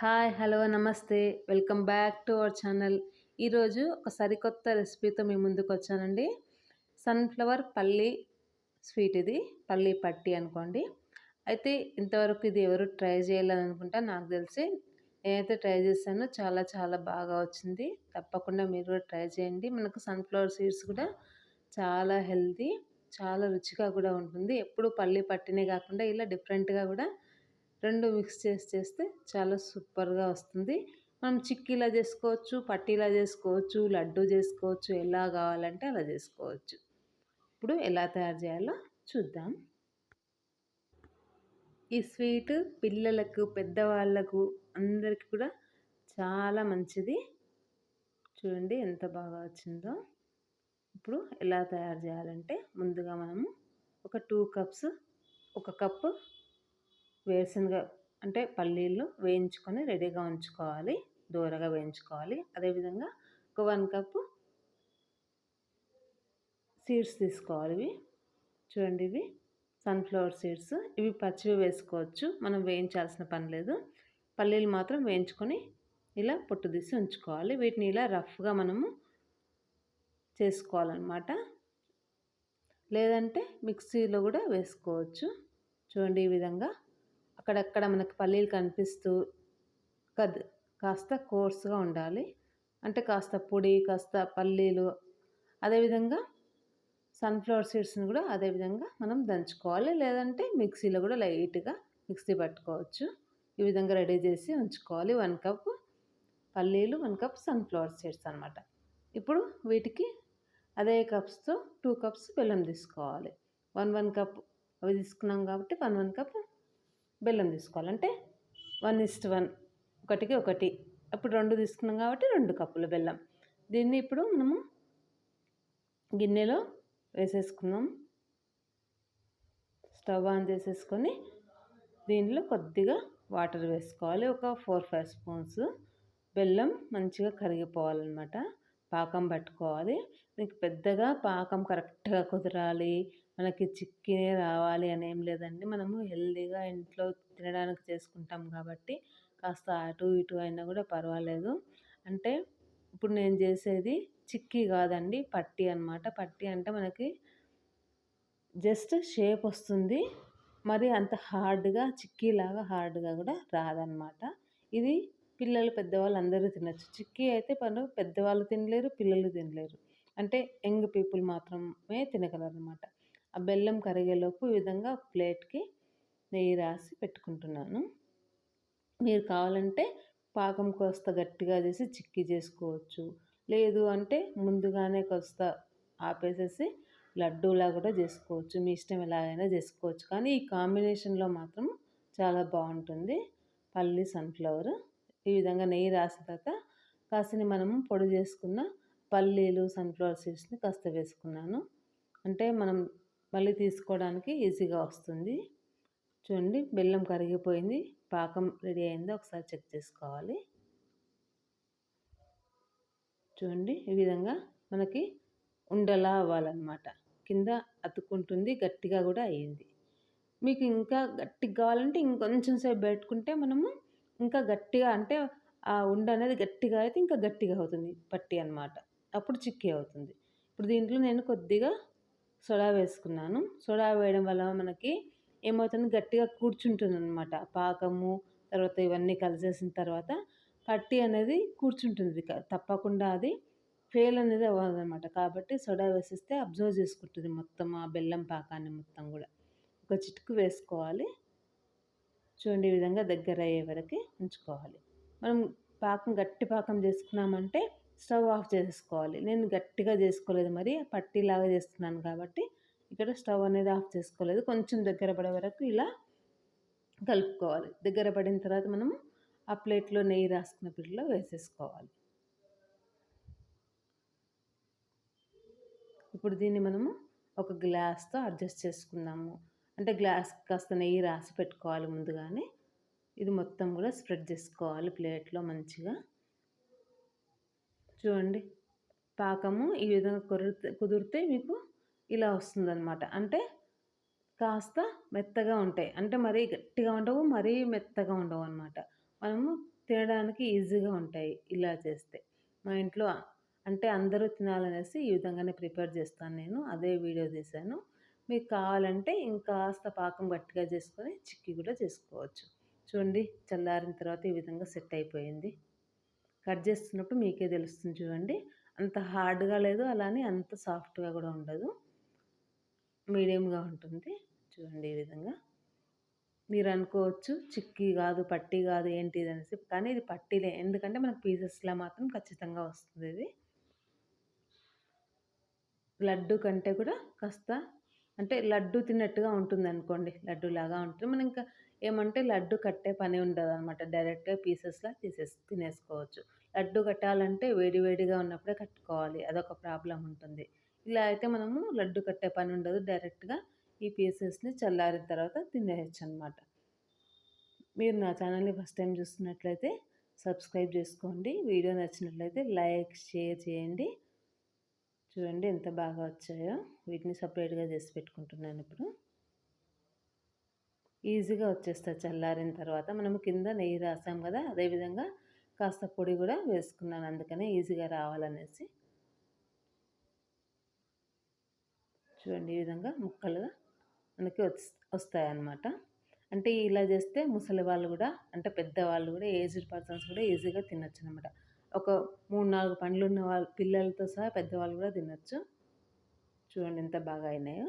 Hi hello నమస్తే. Welcome back to our channel. ఈరోజు ఒక సరికొత్త రెసిపీతో మీ ముందుకు వచ్చానండి. సన్ఫ్లవర్ పల్లి స్వీట్ ఇది. పల్లి పట్టి అనుకోండి. అయితే ఇంతవరకు ఇది ఎవరు ట్రై చేయాలని అనుకుంటా. నాకు తెలిసి నేనైతే ట్రై చేశాను. చాలా చాలా బాగా వచ్చింది. తప్పకుండా మీరు కూడా ట్రై చేయండి. మనకు సన్ఫ్లవర్ సీడ్స్ కూడా చాలా హెల్తీ చాలా రుచిగా కూడా ఉంటుంది. ఎప్పుడు పల్లి పట్టినే కాకుండా ఇలా డిఫరెంట్గా కూడా రెండు మిక్స్ చేసి చేస్తే చాలా సూపర్గా వస్తుంది. మనం చిక్కీలా చేసుకోవచ్చు పట్టీలా చేసుకోవచ్చు లడ్డు చేసుకోవచ్చు ఎలా కావాలంటే అలా చేసుకోవచ్చు. ఇప్పుడు ఎలా తయారు చేయాలో చూద్దాం. ఈ స్వీట్ పిల్లలకు పెద్దవాళ్ళకు అందరికీ కూడా చాలా మంచిది. చూడండి ఎంత బాగా వచ్చిందో. ఇప్పుడు ఎలా తయారు చేయాలంటే ముందుగా మనము ఒక టూ కప్స్ ఒక కప్పు వేరుశనగ అంటే పల్లీలు వేయించుకొని రెడీగా ఉంచుకోవాలి. దూరగా వేయించుకోవాలి. అదేవిధంగా ఒక వన్ కప్పు సీడ్స్ తీసుకోవాలి ఇవి. చూడండి ఇవి. Sunflower seeds. ఇవి పచ్చివి వేసుకోవచ్చు. మనం వేయించాల్సిన పని లేదు. పల్లీలు మాత్రం వేయించుకొని ఇలా పొట్టు తీసి ఉంచుకోవాలి. వీటిని ఇలా రఫ్గా మనము చేసుకోవాలన్నమాట. లేదంటే మిక్సీలో కూడా వేసుకోవచ్చు. చూడండి ఈ విధంగా. అక్కడక్కడ మనకు పల్లీలు కనిపిస్తూ కద్ కాస్త కోర్స్గా ఉండాలి. అంటే కాస్త పొడి కాస్త పల్లీలు అదేవిధంగా సన్ఫ్లవర్ సీడ్స్ని కూడా అదేవిధంగా మనం దంచుకోవాలి. లేదంటే మిక్సీలో కూడా లైట్గా మిక్సీ పట్టుకోవచ్చు. ఈ విధంగా రెడీ చేసి ఉంచుకోవాలి. వన్ కప్ పల్లీలు వన్ కప్ సన్ఫ్లవర్ సీడ్స్ అనమాట ఇప్పుడు వీటికి అదే కప్స్తో టూ కప్స్ బెల్లం తీసుకోవాలి. వన్ వన్ కప్ అవి తీసుకున్నాం కాబట్టి వన్ వన్ కప్ బెల్లం తీసుకోవాలంటే వన్ ఇస్ట్ వన్ ఒకటికి ఒకటి. అప్పుడు రెండు తీసుకున్నాం కాబట్టి రెండు కప్పుల బెల్లం. దీన్ని ఇప్పుడు మనము గిన్నెలో వేసేసుకుందాం. స్టవ్ ఆన్ చేసేసుకొని దీనిలో కొద్దిగా వాటర్ వేసుకోవాలి. ఒక ఫోర్ ఫైవ్ స్పూన్స్ బెల్లం మంచిగా కరిగిపోవాలన్నమాట. పాకం పట్టుకోవాలి. మీకు పెద్దగా పాకం కరెక్ట్గా కుదరాలి. మనకి చిక్కినే రావాలి అని ఏం లేదండి. మనము హెల్దీగా ఇంట్లో తినడానికి చేసుకుంటాం కాబట్టి కాస్త అటు ఇటు అయినా కూడా పర్వాలేదు. అంటే ఇప్పుడు నేను చేసేది చిక్కీ కాదండి పట్టి అనమాట పట్టి అంటే మనకి జస్ట్ షేప్ వస్తుంది. మరి అంత హార్డ్గా చిక్కీలాగా హార్డ్గా కూడా రాదనమాట ఇది పిల్లలు పెద్దవాళ్ళు అందరూ తినచ్చు. చిక్కీ అయితే పను పెద్దవాళ్ళు తినలేరు పిల్లలు తినలేరు. అంటే యంగ్ పీపుల్ మాత్రమే తినగలరు అనమాట ఆ బెల్లం కరిగేలోపు ఈ విధంగా ప్లేట్కి నెయ్యి రాసి పెట్టుకుంటున్నాను. మీరు కావాలంటే పాకం కోస్త గట్టిగా చేసి చిక్కీ చేసుకోవచ్చు. లేదు అంటే ముందుగానే కొస్త ఆపేసేసి లడ్డూలా కూడా చేసుకోవచ్చు. మీ ఇష్టం ఎలాగైనా చేసుకోవచ్చు. కానీ ఈ కాంబినేషన్లో మాత్రం చాలా బాగుంటుంది. పల్లి సన్ఫ్లవర్. ఈ విధంగా నెయ్యి రాసిన తర్వాత కాసిని మనము పొడి చేసుకున్న పల్లీలు సన్ఫ్లవర్ సీడ్స్ని కాస్త వేసుకున్నాను. అంటే మనం మళ్ళీ తీసుకోవడానికి ఈజీగా వస్తుంది. చూడండి బెల్లం కరిగిపోయింది. పాకం రెడీ అయిందో. ఒకసారి చెక్ చేసుకోవాలి. చూడండి ఈ విధంగా మనకి ఉండలా అవ్వాలన్నమాట. కింద అతుక్కుంటుంది గట్టిగా కూడా అయ్యింది. మీకు ఇంకా గట్టిగా కావాలంటే ఇంకొంచెం సేపు పెట్టుకుంటే మనము ఇంకా గట్టిగా అంటే ఆ ఉండ అనేది గట్టిగా అయితే ఇంకా గట్టిగా అవుతుంది పట్టి అనమాట అప్పుడు చిక్కీ అవుతుంది. ఇప్పుడు దీంట్లో నేను కొద్దిగా సోడా వేసుకున్నాను. సోడా వేయడం వల్ల మనకి ఏమవుతుంది? గట్టిగా కూర్చుంటుంది అనమాట పాకము తర్వాత ఇవన్నీ కలిసేసిన తర్వాత పట్టి అనేది కూర్చుంటుంది. తప్పకుండా అది ఫెయిల్ అనేది అవ్వదన్నమాట. కాబట్టి సోడా వేసిస్తే అబ్జర్వ్ చేసుకుంటుంది మొత్తం ఆ బెల్లం పాకాన్ని మొత్తం కూడా. ఒక చిటుకు వేసుకోవాలి. చూడండి ఈ విధంగా దగ్గర అయ్యే వరకు ఉంచుకోవాలి. మనం పాకం గట్టి పాకం చేసుకున్నామంటే స్టవ్ ఆఫ్ చేసుకోవాలి. నేను గట్టిగా చేసుకోలేదు మరి పట్టీలాగా చేస్తున్నాను కాబట్టి ఇక్కడ స్టవ్ అనేది ఆఫ్ చేసుకోలేదు. కొంచెం దగ్గర పడే వరకు ఇలా కలుపుకోవాలి. దగ్గర పడిన తర్వాత మనము ఆ ప్లేట్లో నెయ్యి రాసుకున్న పిల్లలో వేసేసుకోవాలి. ఇప్పుడు దీన్ని మనము ఒక గ్లాస్తో అడ్జస్ట్ చేసుకుందాము. అంటే గ్లాస్ కాస్త నెయ్యి రాసి పెట్టుకోవాలి ముందుగానే. ఇది మొత్తం కూడా స్ప్రెడ్ చేసుకోవాలి ప్లేట్లో మంచిగా. చూడండి. పాకము ఈ విధంగా కుదిరితే కుదిరితే మీకు ఇలా వస్తుందన్నమాట. అంటే కాస్త మెత్తగా ఉంటాయి. అంటే మరీ గట్టిగా ఉండవు మరీ మెత్తగా ఉండవు అనమాట మనము తినడానికి ఈజీగా ఉంటాయి ఇలా చేస్తే. మా ఇంట్లో అంటే అందరూ తినాలనేసి ఈ విధంగానే ప్రిపేర్ చేస్తాను నేను. అదే వీడియో తీశాను. మీకు కావాలంటే ఇంకాస్త పాకం గట్టిగా చేసుకొని చిక్కీ కూడా చేసుకోవచ్చు. చూడండి చల్లారిన తర్వాత ఈ విధంగా సెట్ అయిపోయింది. కట్ చేస్తున్నప్పుడు మీకే తెలుస్తుంది చూడండి. అంత హార్డ్గా లేదు అలానే అంత సాఫ్ట్గా కూడా ఉండదు. మీడియంగా ఉంటుంది. చూడండి ఈ విధంగా. మీరు అనుకోవచ్చు చిక్కి కాదు పట్టి కాదు ఏంటి అనేసి కానీ ఇది పట్టిలే. ఎందుకంటే మనకు పీసెస్లా మాత్రం ఖచ్చితంగా వస్తుంది ఇది. లడ్డు కంటే కూడా కాస్త అంటే లడ్డు తిన్నట్టుగా ఉంటుంది అనుకోండి లడ్డు లాగా ఉంటుంది. మనం ఇంకా ఏమంటే లడ్డు కట్టే పని ఉండదు అనమాట డైరెక్ట్గా పీసెస్లా తీసేసి తినేసుకోవచ్చు. లడ్డు కట్టాలంటే వేడి వేడిగా ఉన్నప్పుడే కట్టుకోవాలి. అదొక ప్రాబ్లం ఉంటుంది. ఇలా అయితే మనము లడ్డు కట్టే పని ఉండదు. డైరెక్ట్గా ఈ పీసెస్ని చల్లారిన తర్వాత తినేయచ్చు అనమాట మీరు నా ఛానల్ని ఫస్ట్ టైం చూస్తున్నట్లయితే సబ్స్క్రైబ్ చేసుకోండి. వీడియో నచ్చినట్లయితే లైక్ షేర్ చేయండి. చూడండి ఎంత బాగా వచ్చాయో. వీటిని సపరేట్గా చేసి పెట్టుకుంటున్నాను ఇప్పుడు. ఈజీగా వచ్చేస్తాయి చల్లారిన తర్వాత. మనము కింద నెయ్యి రాసాం కదా అదేవిధంగా కాస్త పొడి కూడా వేసుకున్నాను. అందుకనే ఈజీగా రావాలనేసి. చూడండి ఈ విధంగా ముక్కలుగా మనకి వస్తాయి అన్నమాట అంటే ఇలా చేస్తే ముసలి వాళ్ళు కూడా అంటే పెద్దవాళ్ళు కూడా ఏజ్డ్ పర్సన్స్ కూడా ఈజీగా తినొచ్చు అనమాట ఒక మూడు నాలుగు పండ్లు ఉన్న వాళ్ళు పిల్లలతో సహా పెద్దవాళ్ళు కూడా తినొచ్చు. చూడండి ఎంత బాగా అయినాయో.